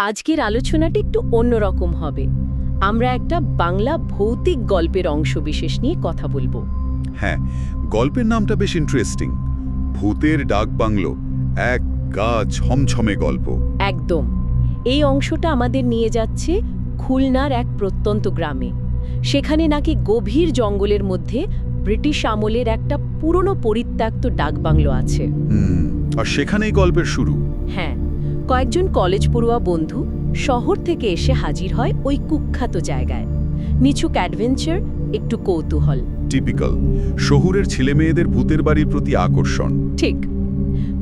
আজকের আলোচনাটা একটু অন্যরকম হবে। আমরা একটা বাংলা ভৌতিক গল্পের অংশ বিশেষ নিয়ে কথা বলব। হ্যাঁ গল্পের নামটা বেশ ইন্টারেস্টিং ভূতের ডাক বাংলো এক গা ছমছমে গল্প। একদম। এই অংশটা আমাদের নিয়ে যাচ্ছে খুলনার এক প্রত্যন্ত গ্রামে। সেখানে নাকি গভীর জঙ্গলের মধ্যে ব্রিটিশ আমলের একটা পুরনো পরিত্যক্ত ডাকবাংলো আছে। আর সেখানেই গল্পের শুরু। হ্যাঁ কয়েকজন কলেজ পড়ুয়া বন্ধু শহর থেকে এসে হাজির হয় ওই কুখ্যাত জায়গায়। নিছুক অ্যাডভেঞ্চার একটু কৌতূহল। টিপিক্যাল। শহুরের ছেলেমেয়েদের ভূতের বাড়ির প্রতি আকর্ষণ। ঠিক।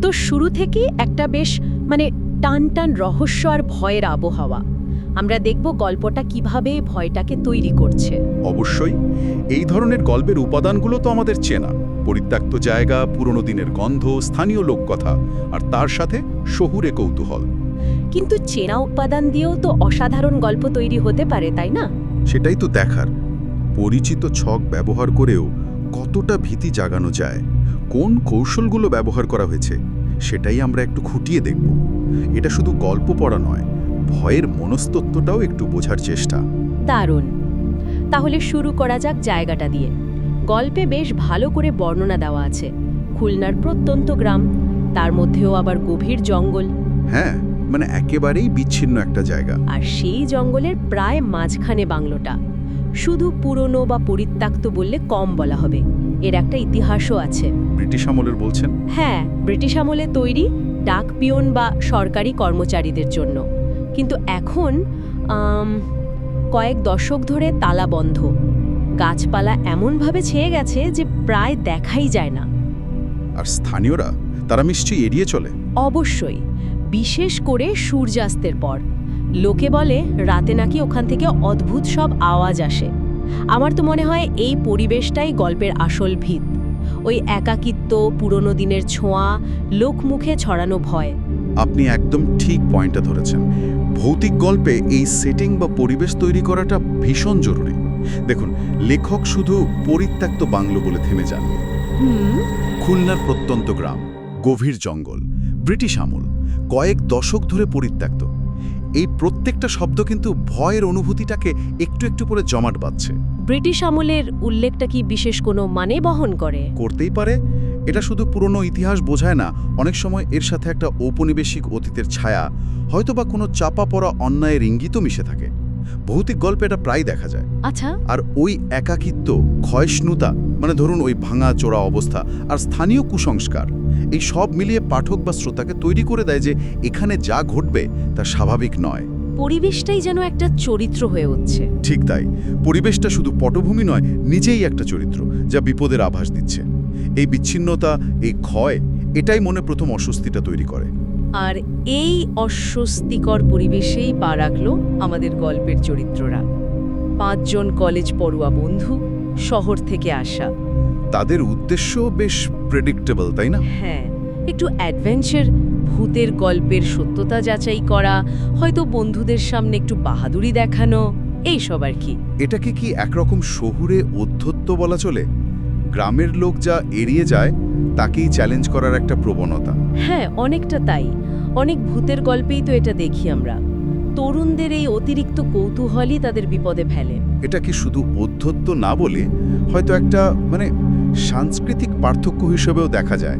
তো শুরু থেকে একটা বেশ মানে টান টান রহস্য আর ভয়ের আবহাওয়া। আমরা দেখব গল্পটা কীভাবে ভয়টাকে তৈরি করছে। অবশ্যই। এই ধরনের গল্পের উপাদানগুলো তো আমাদের চেনা। পরিত্যক্ত জায়গা পুরনো দিনের গন্ধ স্থানীয় লোককথা আর তার সাথে শহুরে কৌতূহল। কিন্তু চেনা উপাদান দিয়েও তো অসাধারণ গল্প তৈরি হতে পারে তাই না? সেটাই তো দেখার। পরিচিত ছক ব্যবহার করেও কতটা ভীতি জাগানো যায়? কোন কৌশলগুলো ব্যবহার করা হয়েছে? সেটাই আমরা একটু খুঁটিয়ে দেখব। এটা শুধু গল্প পড়া নয় ভয়ের মনস্তত্ত্বটাও একটু বোঝার চেষ্টা। দারুণ। তাহলে শুরু করা যাক জায়গাটা দিয়ে। গল্পে বেশ ভালো করে বর্ণনা দেওয়া আছে। খুলনার প্রত্যন্ত গ্রাম তার মধ্যেও আবার গভীর জঙ্গল। হ্যাঁ মানে একেবারেই বিচ্ছিন্ন একটা জায়গা। আর সেই জঙ্গলের প্রায় মাঝখানে বাংলোটা। শুধু পুরনো বা পরিত্যক্ত বললে কম বলা হবে। এর একটা ইতিহাসও আছে। ব্রিটিশ আমলের বলছেন? হ্যাঁ ব্রিটিশ আমলে তৈরি ডাক পিয়ন বা সরকারি কর্মচারীদের জন্য। কিন্তু এখন কয়েক দশক ধরে তালা বন্ধ গাছপালা এমনভাবে ছেয়ে গেছে যে প্রায় দেখাই যায় না। আর স্থানীয়রা তারা নিশ্চয়ই এড়িয়ে চলে। অবশ্যই বিশেষ করে সূর্যাস্তের পর। লোকে বলে রাতে নাকি ওখান থেকে অদ্ভুত সব আওয়াজ আসে। আমার তো মনে হয় এই পরিবেশটাই গল্পের আসল ভিত। ওই একাকিত্ব পুরনো দিনের ছোঁয়া লোকমুখে ছড়ানো ভয়। আপনি একদম ঠিক পয়েন্টটা ধরেছেন। ভৌতিক গল্পে এই সেটিং বা পরিবেশ তৈরি করাটা ভীষণ জরুরি। দেখুন লেখক শুধু পরিত্যক্ত বাংলো বলে থেমে যান। খুলনার প্রত্যন্ত গ্রাম গভীর জঙ্গল ব্রিটিশ আমল কয়েক দশক ধরে পরিত্যক্ত। এই প্রত্যেকটা শব্দ কিন্তু ভয়ের অনুভূতিটাকে একটু একটু করে জমাট বাঁধছে। ব্রিটিশ আমলের উল্লেখটা কি বিশেষ কোনো মানে বহন করে? করতেই পারে। এটা শুধু পুরনো ইতিহাস বোঝায় না অনেক সময় এর সাথে একটা ঔপনিবেশিক অতীতের ছায়া হয়তোবা কোনো চাপা পড়া অন্যায়ের ইঙ্গিতও মিশে থাকে। ভৌতিক গল্পে এটা প্রায় দেখা যায়। আচ্ছা। আর ওই একাকিত্ব ক্ষয়ষ্ণুতা মানে ধরুন ওই ভাঙা চোরা অবস্থা আর স্থানীয় কুসংস্কার এই সব মিলিয়ে পাঠক বা শ্রোতাকে তৈরি করে দেয় যে এখানে যা ঘটবে তা স্বাভাবিক নয়। পরিবেশটাই যেন একটা চরিত্র হয়ে উঠছে। ঠিক তাই। পরিবেশটা শুধু পটভূমি নয় নিজেই একটা চরিত্র যা বিপদের আভাস দিচ্ছে। এই বিচ্ছিন্নতা এই ক্ষয় এটাই মনে প্রথম অস্বস্তিটা তৈরি করে। আর এই অস্বস্তিকর পরিবেশেই পা রাখল আমাদের গল্পের চরিত্ররা। পাঁচজন কলেজ পড়ুয়া বন্ধু শহর থেকে আসা। তাদের উদ্দেশ্য বেশ প্রেডিক্টেবল তাই না? হ্যাঁ একটু অ্যাডভেঞ্চার ভূতের গল্পের সত্যতা যাচাই করা হয়তো বন্ধুদের সামনে একটু বাহাদুরি দেখানো এই সব আর কি। এটাকে কি একরকম শহুরে অধ্যত্ব বলা চলে? গ্রামের লোক যা এড়িয়ে যায় তাকেই চ্যালেঞ্জ করার একটা প্রবণতা। হ্যাঁ অনেকটা তাই। অনেক ভূতের গল্পেই তো এটা দেখি আমরা। তরুণদের এই অতিরিক্ত কৌতূহলই তাদের বিপদে ফেলে। এটা কি শুধু অধ্যত্ব না বলে হয়তো একটা মানে সাংস্কৃতিক পার্থক্য হিসেবেও দেখা যায়?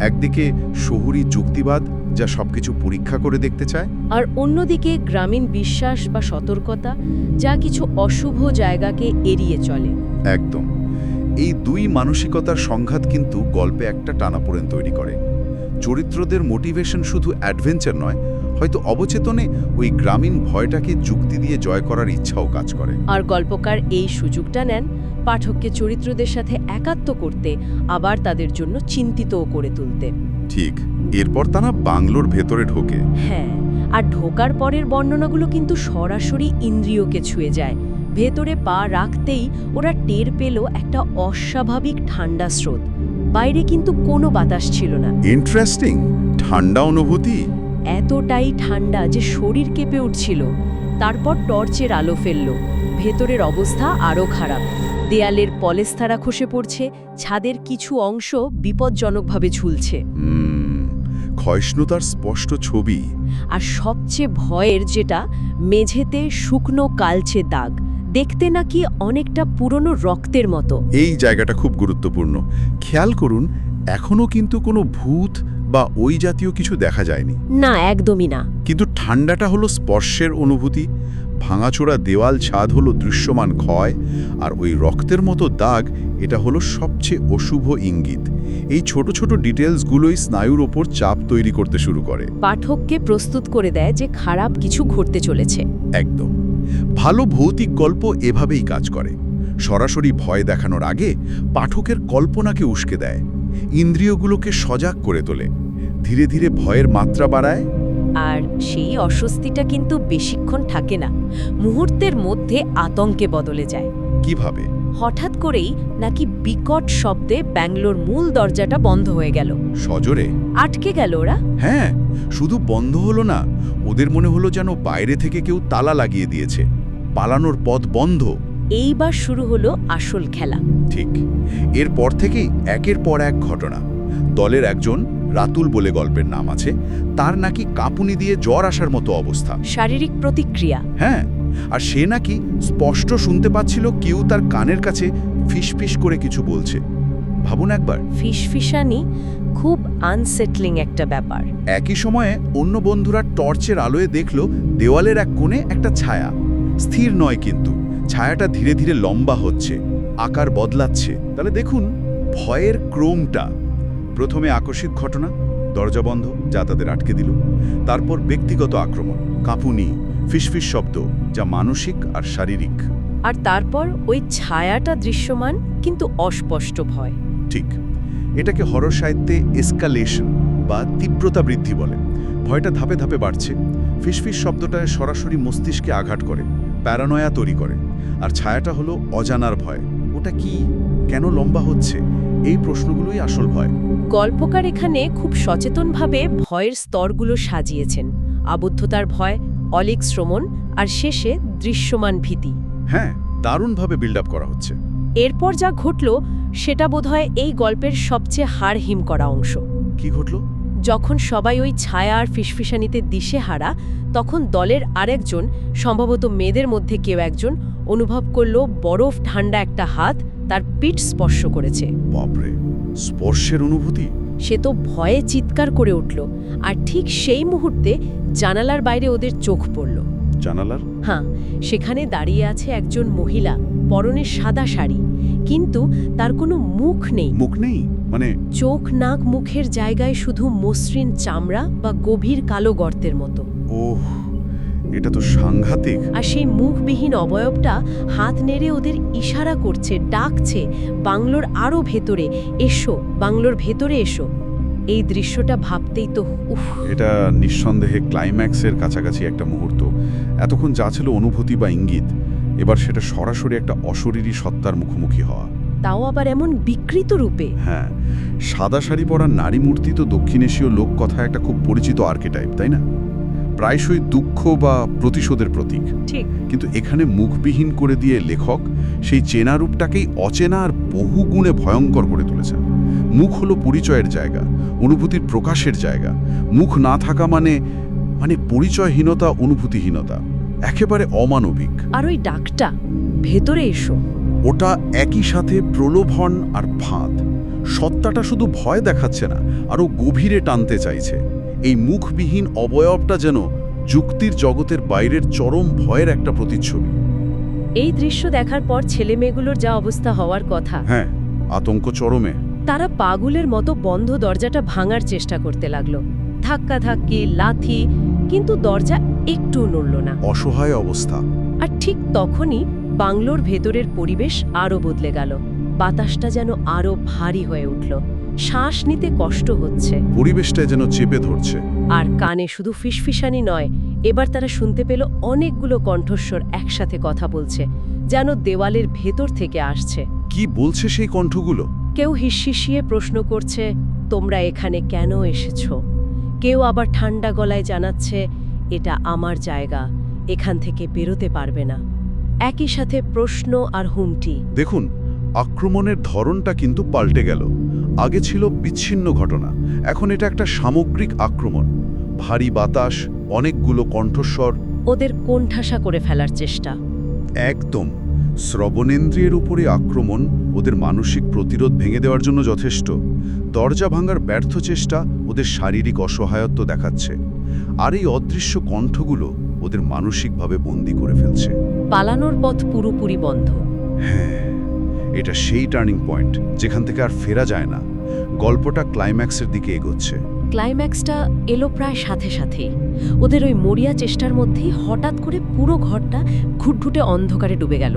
একদিকে শহুরি যুক্তিবাদ যা সবকিছু পরীক্ষা করে দেখতে চায়। আর অন্যদিকে গ্রামীণ বিশ্বাস বা সতর্কতা যা কিছু অশুভ জায়গাকে এড়িয়ে চলে। একদম। এই দুই মানসিকতার সংঘাত কিন্তু গল্পে একটা টানাপোড়েন তৈরি করে। চরিত্রদের মোটিভেশন শুধু অ্যাডভেঞ্চার নয় হয়তো অবচেতনে ওই গ্রামীণ ভয়টাকে যুক্তি দিয়ে জয় করার ইচ্ছাও কাজ করে। আর গল্পকার এই সুযোগটা নেন পাঠককে চরিত্রদের সাথে একাত্ম করতে আবার তাদের জন্য চিন্তিতও করে তুলতে। ঠিক এরপর তারা বাংলোর ভেতরে ঢোকে। হ্যাঁ আর ঢোকার পরের বর্ণনাগুলো কিন্তু সরাসরি ইন্দ্রিয়কে ছুঁয়ে যায়। ভেতরে পা রাখতেই ওরা টের পেল একটা অস্বাভাবিক ঠান্ডা স্রোত। বাইরে কিন্তু কোনো বাতাস ছিল না। ইন্টারেস্টিং ঠান্ডা অনুভূতি। এতটাই ঠান্ডা যে শরীর কেঁপে উঠছিল। তারপর টর্চের আলো ফেলল। ভেতরের অবস্থা আরও খারাপ। দেয়ালের পলেস্তারা খসে পড়ছে। ছাদের কিছু অংশ বিপজ্জনকভাবে ঝুলছে। ক্ষয়ষ্ণুতার স্পষ্ট ছবি। আর সবচেয়ে ভয়ের যেটা মেঝেতে শুকনো কালচে দাগ। দেখতে নাকি অনেকটা পুরনো রক্তের মতো। এই জায়গাটা খুব গুরুত্বপূর্ণ। খেয়াল করুন এখনও কিন্তু কোনো ভূত বা ওই জাতীয় কিছু দেখা যায়নি। না একদমই না। কিন্তু ঠান্ডাটা হলো স্পর্শের অনুভূতি ভাঙাচোরা দেওয়াল ছাদ হলো দৃশ্যমান ক্ষয় আর ওই রক্তের মতো দাগ এটা হলো সবচেয়ে অশুভ ইঙ্গিত। এই ছোট ছোট ডিটেলসগুলোই স্নায়ুর ওপর চাপ তৈরি করতে শুরু করে। পাঠককে প্রস্তুত করে দেয় যে খারাপ কিছু ঘটতে চলেছে। একদম। ভালো ভৌতিক গল্প এভাবেই কাজ করে। সরাসরি ভয় দেখানোর আগে পাঠকের কল্পনাকে উস্কে দেয়। ইন্দ্রিয়গুলোকে সজাগ করে তোলে। ধীরে ধীরে ভয়ের মাত্রা বাড়ায়। আর সেই অস্বস্তিটা কিন্তু বেশিক্ষণ থাকে না। মুহূর্তের মধ্যে আতঙ্কে বদলে যায়। কীভাবে? হঠাৎ করেই নাকি বিকট শব্দে ব্যাঙ্গলোর মূল দরজাটা বন্ধ হয়ে গেল। সজোরে? আটকে গেল ওরা। হ্যাঁ শুধু বন্ধ হলো না ওদের মনে হলো যেন বাইরে থেকে কেউ তালা লাগিয়ে দিয়েছে। পালানোর পথ বন্ধ। এইবার শুরু হলো আসল খেলা। ঠিক। এরপর থেকেই একের পর এক ঘটনা। দলের একজন রাতুল বলে গল্পের নাম আছে তার নাকি কাঁপুনি দিয়ে জ্বর আসার মতো অবস্থা। শারীরিক প্রতিক্রিয়া। হ্যাঁ আর সে নাকি স্পষ্ট শুনতে পাচ্ছিল কেউ তার কানের কাছে ফিসফিস করে কিছু বলছে। ভাবুন একবার। ফিসফিসানি খুব আনসেটলিং একটা ব্যাপার। একই সময়ে অন্য বন্ধুরা টর্চের আলোয় দেখল দেওয়ালের এক কোণে একটা ছায়া। স্থির নয় কিন্তু। ছায়াটা ধীরে ধীরে লম্বা হচ্ছে আকার বদলাচ্ছে। তাহলে দেখুন ভয়ের ক্রমটা। প্রথমে আকস্মিক ঘটনা দরজা বন্ধ যা তাদের আটকে দিল। তারপর ব্যক্তিগত আক্রমণ কাঁপুনি ফিসফিস শব্দ যা মানসিক আর শারীরিক। আর তারপর ওই ছায়াটা দৃশ্যমান কিন্তু অস্পষ্ট ভয়। ঠিক। এটাকে হরর সাহিত্যে এসকালেশন বা তীব্রতা বৃদ্ধি বলে। ভয়টা ধাপে ধাপে বাড়ছে। ফিসফিস শব্দটা সরাসরি মস্তিষ্কে আঘাত করে। প্যারানয়া তৈরি করে। আর ছায়াটা হলো অজানার ভয়। ওটা কি? কেন লম্বা হচ্ছে? এই প্রশ্নগুলোই আসল ভয়। গল্পকার এখানে খুব সচেতনভাবে ভয়ের স্তরগুলো সাজিয়েছেন। আবদ্ধতার ভয় অলিক শ্রমণ আর শেষে দৃশ্যমান ভীতি। হ্যাঁ দারুণভাবে বিল্ড আপ করা হচ্ছে। এরপর যা ঘটল সেটা বোধহয় এই গল্পের সবচেয়ে হাড় হিম করা অংশ। কি ঘটল? যখন সবাই ওই ছায়া আর ফিসফিসানিতে দিশে হারা তখন দলের আরেকজন সম্ভবত মেয়েদের মধ্যে কেউ একজন অনুভব করল বরফ ঠান্ডা একটা হাত তার পিঠ স্পর্শ করেছে। বাপরে স্পর্শের অনুভূতি? সে তো ভয়ে চিৎকার করে উঠল আর ঠিক সেই মুহূর্তে জানালার বাইরে ওদের চোখ পড়ল। জানালার? হ্যাঁ সেখানে দাঁড়িয়ে আছে একজন মহিলা। পরনে সাদা শাড়ি কিন্তু তার কোনো মুখ নেই। মুখ নেই? মানে চোখ নাক মুখের জায়গায় শুধু মসৃণ চামড়া বা গভীর কালো গর্তের মতো। ওহ এটা তো সাংঘাতিক। আর সেই মুখবিহীন অবয়বটা হাত নেড়ে ওদের ইশারা করছে ডাকছে বাংলোর আরও ভেতরে এসো বাংলোর ভেতরে এসো। এই দৃশ্যটা ভাবতেই তো উফ। এটা নিঃসন্দেহে ক্লাইম্যাক্সের কাছাকাছি একটা মুহূর্ত। এতক্ষণ যা ছিল অনুভূতি বা ইঙ্গিত এবার সেটা সরাসরি একটা অশরীরী সত্তার মুখোমুখি হওয়া। তাও আবার এমন বিকৃত রূপে? হ্যাঁ সাদা শাড়ি পরা নারী মূর্তি তো দক্ষিণ এশীয় লোক কথা একটা খুব পরিচিত আর্কেটাইপ তাই না? প্রায়শই দুঃখ বা প্রতিশোধের প্রতীক। ঠিক। কিন্তু এখানে মুখবিহীন করে দিয়ে লেখক সেই চেনা রূপটাকেই অচেনা আর বহু গুণে ভয়ঙ্কর করে তুলেছেন। মুখ হলো পরিচয়ের জায়গা অনুভূতির প্রকাশের জায়গা। মুখ না থাকা মানে মানে পরিচয়হীনতা অনুভূতিহীনতা। একেবারে অমানবিক। আর ওই ডাকটা ভেতরে এসো। ওটা একই সাথে প্রলোভন আর ফাঁদ। সত্তাটা শুধু ভয় দেখাচ্ছে না আরও গভীরে টানতে চাইছে। এই মুখবিহীন অবয়বটা যেন যুক্তির জগতের বাইরের চরম ভয়ের একটা প্রতিচ্ছবি। এই দৃশ্য দেখার পর ছেলে মেয়েগুলোর যা অবস্থা হওয়ার কথা। হ্যাঁ আতঙ্ক চরমে। তারা পাগুলের মতো বন্ধ দরজাটা ভাঙার চেষ্টা করতে লাগল। ধাক্কা ধাক্কি লাথি কিন্তু দরজা একটু নড়ল না। অসহায় অবস্থা। আর ঠিক তখনই বাংলোর ভেতরের পরিবেশ আরও বদলে গেল। বাতাসটা যেন আরও ভারী হয়ে উঠল। শ্বাস নিতে কষ্ট হচ্ছে। পরিবেশটা যেন চেপে ধরছে। আর কানে শুধু ফিসফিসানি নয় এবার তারা শুনতে পেল অনেকগুলো কণ্ঠস্বর একসাথে কথা বলছে যেন দেওয়ালের ভেতর থেকে আসছে। কি বলছে সেই কণ্ঠগুলো? কেউ হিসিয়ে প্রশ্ন করছে তোমরা এখানে কেন এসেছ? কেউ আবার ঠান্ডা গলায় জানাচ্ছে এটা আমার জায়গা এখান থেকে বেরোতে পারবে না। একই সাথে প্রশ্ন আর হুমটি দেখুন আক্রমণের ধরনটা কিন্তু পাল্টে গেল। আগে ছিল বিচ্ছিন্ন ঘটনা এখন এটা একটা সামগ্রিক আক্রমণ। ভারী বাতাস অনেকগুলো কণ্ঠস্বর। ওদের কোণঠাসা করে ফেলার চেষ্টা। একদম। শ্রবণেন্দ্রিয়ের উপরে আক্রমণ ওদের মানসিক প্রতিরোধ ভেঙে দেওয়ার জন্য যথেষ্ট। দরজা ভাঙার ব্যর্থ চেষ্টা ওদের শারীরিক অসহায়ত্ব দেখাচ্ছে। আর এই অদৃশ্য কণ্ঠগুলো ওদের মানসিকভাবে বন্দি করে ফেলছে। পালানোর পথ পুরোপুরি বন্ধ। হ্যাঁ এটা সেই টার্নিং পয়েন্ট যেখান থেকে আর ফেরা যায় না। গল্পটা ক্লাইম্যাক্সের দিকে এগোচ্ছে। ক্লাইম্যাক্সটা এলো প্রায় সাথে সাথেই ওদের ওই মরিয়া চেষ্টার মধ্যেই হঠাৎ করে পুরো ঘরটা ঘুটঘুটে অন্ধকারে ডুবে গেল।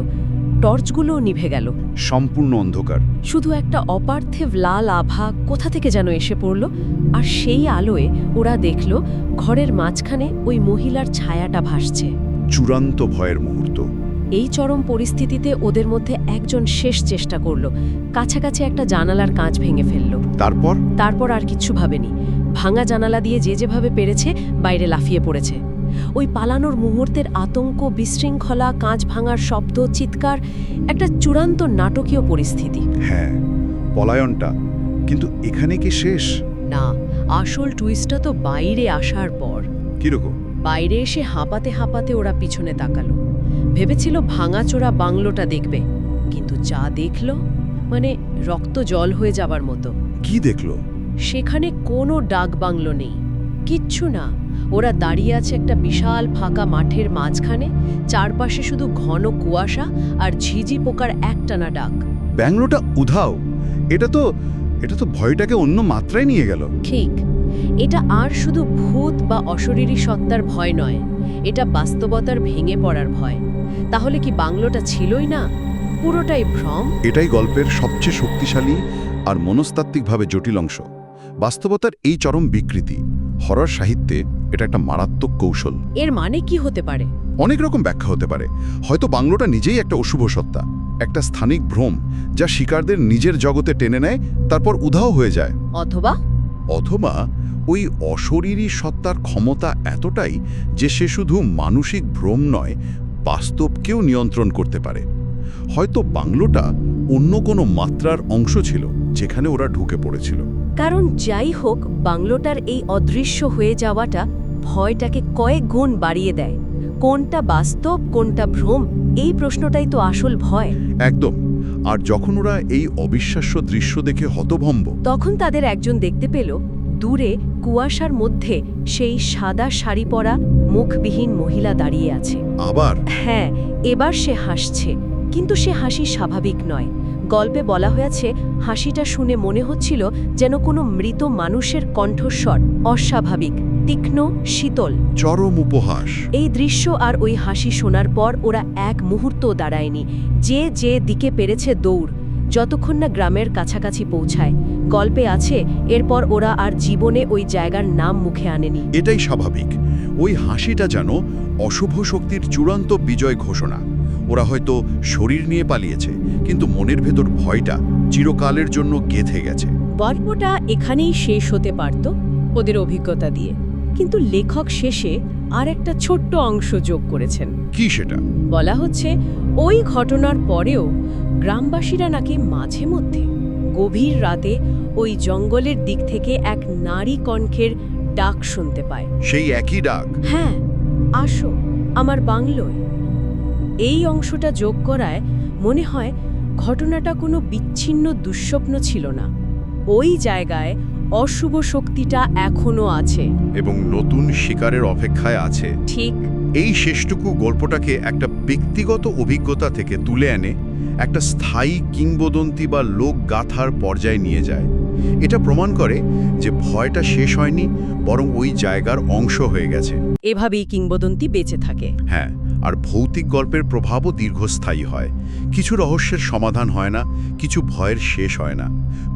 টর্চগুলোও নিভে গেল। সম্পূর্ণ অন্ধকার। শুধু একটা অপার্থিব লাল আভা কোথা থেকে যেন এসে পড়ল আর সেই আলোয় ওরা দেখল ঘরের মাঝখানে ওই মহিলার ছায়াটা ভাসছে। চূড়ান্ত ভয়ের মুহূর্ত। এই চরম পরিস্থিতিতে ওদের মধ্যে একজন শেষ চেষ্টা করল। কাছাকাছি একটা জানালার কাঁচ ভেঙে ফেলল। তারপর? তারপর আর কিচ্ছু ভাবেনি। ভাঙা জানালা দিয়ে যে যেভাবে পেরেছে বাইরে লাফিয়ে পড়েছে। ওই পালানোর মুহূর্তের আতঙ্ক বিশৃঙ্খলা কাঁচ ভাঙার শব্দ চিৎকার একটা চূড়ান্ত নাটকীয় পরিস্থিতি। হ্যাঁ পলায়নটা। কিন্তু এখানে কি শেষ? না আসল টুইস্টটা তো বাইরে আসার পর। কীরকম বাইরে এসে হাঁপাতে হাঁপাতে ওরা পিছনে তাকালো। ভেবেছিল ভাঙাচোরা বাংলোটা দেখবে। কিন্তু যা দেখল মানে রক্ত জল হয়ে যাবার মতো। কি দেখল? সেখানে কোনো ডাক বাংলো নেই। কিচ্ছু না। ওরা দাঁড়িয়ে আছে একটা বিশাল ফাঁকা মাঠের মাঝখানে চারপাশে শুধু ঘন কুয়াশা আর ঝিঝি পোকার একটানা ডাক। ব্যাংলোটা উধাও। এটা তো এটা তো ভয়টাকে অন্য মাত্রায় নিয়ে গেল। ঠিক। এটা আর শুধু ভূত বা অশরীরী সত্তার ভয় নয় এটা বাস্তবতার ভেঙে পড়ার ভয়। তাহলে কি বাংলোটা ছিলই না? পুরোটাই ভ্রম? এটাই গল্পের সবচেয়ে শক্তিশালী আর মনস্তাত্ত্বিকভাবে জটিল অংশ। বাস্তবতার এই চরম বিকৃতি হরর সাহিত্যে এটা একটা মারাত্মক কৌশল। এর মানে কি হতে পারে? অনেক রকম ব্যাখ্যা হতে পারে। হয়তো বাংলোটা নিজেই একটা অশুভ সত্তা একটা স্থানিক ভ্রম যা শিকারদের নিজের জগতে টেনে নেয় তারপর উধাও হয়ে যায়। অথবা? অথবা ওই অশরীরী সত্তার ক্ষমতা এতটাই যে সে শুধু মানসিক ভ্রম নয় বাস্তবকেও নিয়ন্ত্রণ করতে পারে। হয়তো বাংলোটা অন্য কোনো মাত্রার অংশ ছিল যেখানে ওরা ঢুকে পড়েছিল। কারণ যাই হোক বাংলোটার এই অদৃশ্য হয়ে যাওয়াটা ভয়টাকে কয়েক গুণ বাড়িয়ে দেয়। কোনটা বাস্তব কোনটা ভ্রম এই প্রশ্নটাই তো আসল ভয়। একদম। আর যখন ওরা এই অবিশ্বাস্য দৃশ্য দেখে হতভম্ব তখন তাদের একজন দেখতে পেল দূরে কুয়াশার মধ্যে সেই সাদা শাড়ি পরা মুখবিহীন মহিলা দাঁড়িয়ে আছে। আবার? হ্যাঁ এবার সে হাসছে কিন্তু সে হাসি স্বাভাবিক নয়। গল্পে বলা হয়েছে হাসিটা শুনে মনে হচ্ছিল যেন কোনো মৃত মানুষের কণ্ঠস্বর অস্বাভাবিক তীক্ষ্ণ শীতল। চরম উপহাস। এই দৃশ্য আর ওই হাসি শোনার পর ওরা এক মুহূর্ত দাঁড়ায়নি। যে যে দিকে পেরেছে দৌড় যতক্ষণ না গ্রামের কাছাকাছি পৌঁছায় গল্পে আছে এরপর ওরা আর জীবনে ওই জায়গার নাম মুখে আনেনি। এটাই স্বাভাবিক। ওই হাসিটা যেন অশুভ শক্তির চূড়ান্ত বিজয় ঘোষণা। ওরা হয়তো শরীর নিয়ে পালিয়েছে কিন্তু মনের ভেতর ভয়টা চিরকালের জন্য গেথে গেছে। গল্পটা এখানেই শেষ হতে পারত ওদের অভিজ্ঞতা দিয়ে। কিন্তু লেখক শেষে আর একটা ছোট্ট অংশ যোগ করেছেন। কি সেটা? বলা হচ্ছে ওই ঘটনার পরেও গ্রামবাসীরা নাকি মাঝে মধ্যে গভীর রাতে ওই জঙ্গলের দিক থেকে এক নারী কণ্ঠের ডাক শুনতে পায়। সেই একই ডাক? হ্যাঁ আসো আমার বাংলোয়। এই অংশটা যোগ করায় মনে হয় ঘটনাটা কোনো বিচ্ছিন্ন দুঃস্বপ্ন ছিল না। ওই জায়গায় অশুভ শক্তিটা এখনও আছে। এবং নতুন শিকারের অপেক্ষায় আছে। ঠিক। এই শেষটুকু গল্পটাকে একটা ব্যক্তিগত অভিজ্ঞতা থেকে তুলে এনে একটা স্থায়ী কিংবদন্তি বা লোক গাথার পর্যায়ে নিয়ে যায়। এটা প্রমাণ করে যে ভয়টা শেষ হয়নি বরং ওই জায়গার অংশ হয়ে গেছে। এভাবেই কিংবদন্তি বেঁচে থাকে। হ্যাঁ আর ভৌতিক গল্পের প্রভাবও দীর্ঘস্থায়ী হয়। কিছু রহস্যের সমাধান হয় না কিছু ভয়ের শেষ হয় না।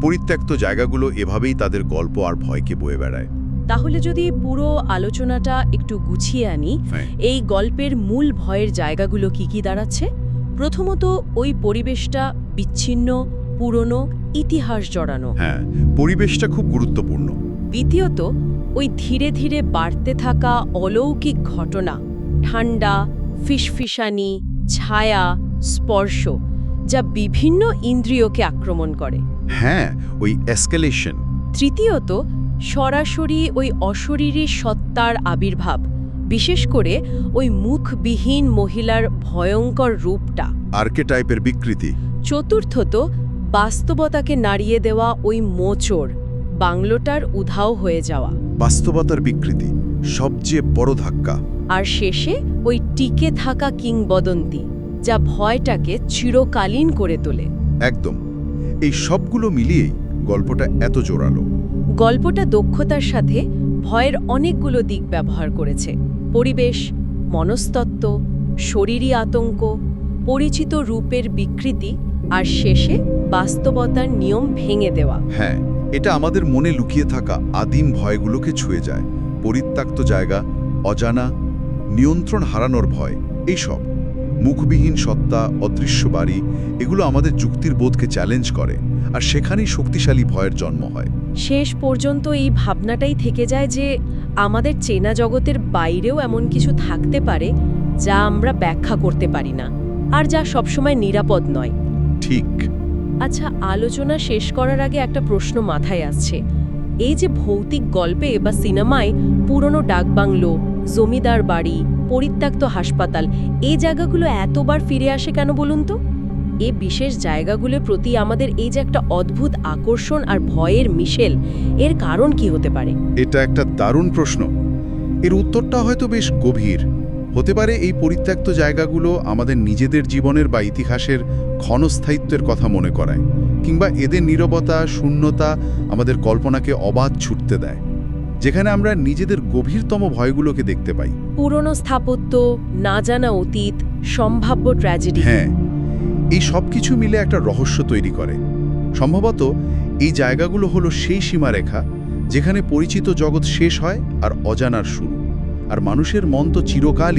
পরিত্যক্ত জায়গাগুলো এভাবেই তাদের গল্প আর ভয়কে বয়ে বেড়ায়। তাহলে যদি পুরো আলোচনাটা একটু গুছিয়ে আনি এই গল্পের মূল ভয়ের জায়গাগুলো কি কি দাঁড়াচ্ছে? প্রথমত ওই পরিবেশটা বিচ্ছিন্ন পুরনো ইতিহাস জড়ানো। হ্যাঁ পরিবেশটা খুব গুরুত্বপূর্ণ। দ্বিতীয়ত ওই ধীরে ধীরে বাড়তে থাকা অলৌকিক ঘটনা ঠান্ডা ফিসফিসানি ছায়া স্পর্শ যা বিভিন্ন ইন্দ্রিয়কে আক্রমণ করে। হ্যাঁ ওই এসকেলেশন তৃতীয়ত সরাসরি ওই অশরীরী সত্তার আবির্ভাব বিশেষ করে ওই মুখবিহীন মহিলার ভয়ঙ্কর রূপটা। আর্কেটাইপের বিকৃতি। চতুর্থত বাস্তবতাকে নাড়িয়ে দেওয়া ওই মোচড় বাংলোটার উধাও হয়ে যাওয়া। বাস্তবতার বিকৃতি সবচেয়ে বড় ধাক্কা। আর শেষে ওই টিকে থাকা কিংবদন্তি যা ভয়টাকে চিরকালীন করে তোলে। একদম। এই সবগুলো মিলিয়েই গল্পটা এত জোরালো। গল্পটা দক্ষতার সাথে ভয়ের অনেকগুলো দিক ব্যবহার করেছে। পরিবেশ, মনস্তত্ত্ব, শরীরী আতঙ্ক, পরিচিত রূপের বিকৃতি আর শেষে বাস্তবতার নিয়ম ভেঙে দেওয়া। হ্যাঁ এটা আমাদের মনে লুকিয়ে থাকা আদিম ভয়গুলোকে ছুঁয়ে যায়। পরিত্যক্ত জায়গা, অজানা, নিয়ন্ত্রণ হারানোর ভয়, এইসব। মুখবিহীন সত্তা, অদৃশ্য বাড়ি, এগুলো আমাদের যুক্তির বোধকে চ্যালেঞ্জ করে। আর সেখানেই শক্তিশালী ভয়ের জন্ম হয়। শেষ পর্যন্ত এই ভাবনাটাই থেকে যায় যে আমাদের চেনা জগতের বাইরেও এমন কিছু থাকতে পারে যা আমরা ব্যাখ্যা করতে পারি না আর যা সবসময় নিরাপদ নয়। ঠিক। আচ্ছা আলোচনা শেষ করার আগে একটা প্রশ্ন মাথায় আসছে। এই যে ভৌতিক গল্পে বা সিনেমায় পুরনো ডাকবাংলো জমিদার বাড়ি পরিত্যক্ত হাসপাতাল এই জায়গাগুলো এতবার ফিরে আসে কেন বলুন তো? এ বিশেষ জায়গাগুলোর প্রতি আমাদের এই যে একটা অদ্ভুত আকর্ষণ আর ভয়ের মিশেল এর কারণ কি হতে পারে? এটা একটা দারুণ প্রশ্ন। এর উত্তরটা হয়তো বেশ গভীর। হতে পারে এই পরিত্যক্ত জায়গাগুলো আমাদের নিজেদের জীবনের বা ইতিহাসের ক্ষণস্থায়িত্বের কথা মনে করায় কিংবা এদের নীরবতা শূন্যতা আমাদের কল্পনাকে অবাধ ছুটতে দেয় যেখানে আমরা নিজেদের গভীরতম ভয়গুলোকে দেখতে পাই। পুরনো স্থাপত্য না জানা অতীত সম্ভাব্য ট্র্যাজেডি হ্যাঁ এই সব কিছু মিলে একটা রহস্য তৈরি করে। সম্ভবত এই জায়গাগুলো হলো সেই সীমারেখা যেখানে পরিচিত জগৎ শেষ হয় আর অজানার শুরু। আর মানুষের মন তো চিরকাল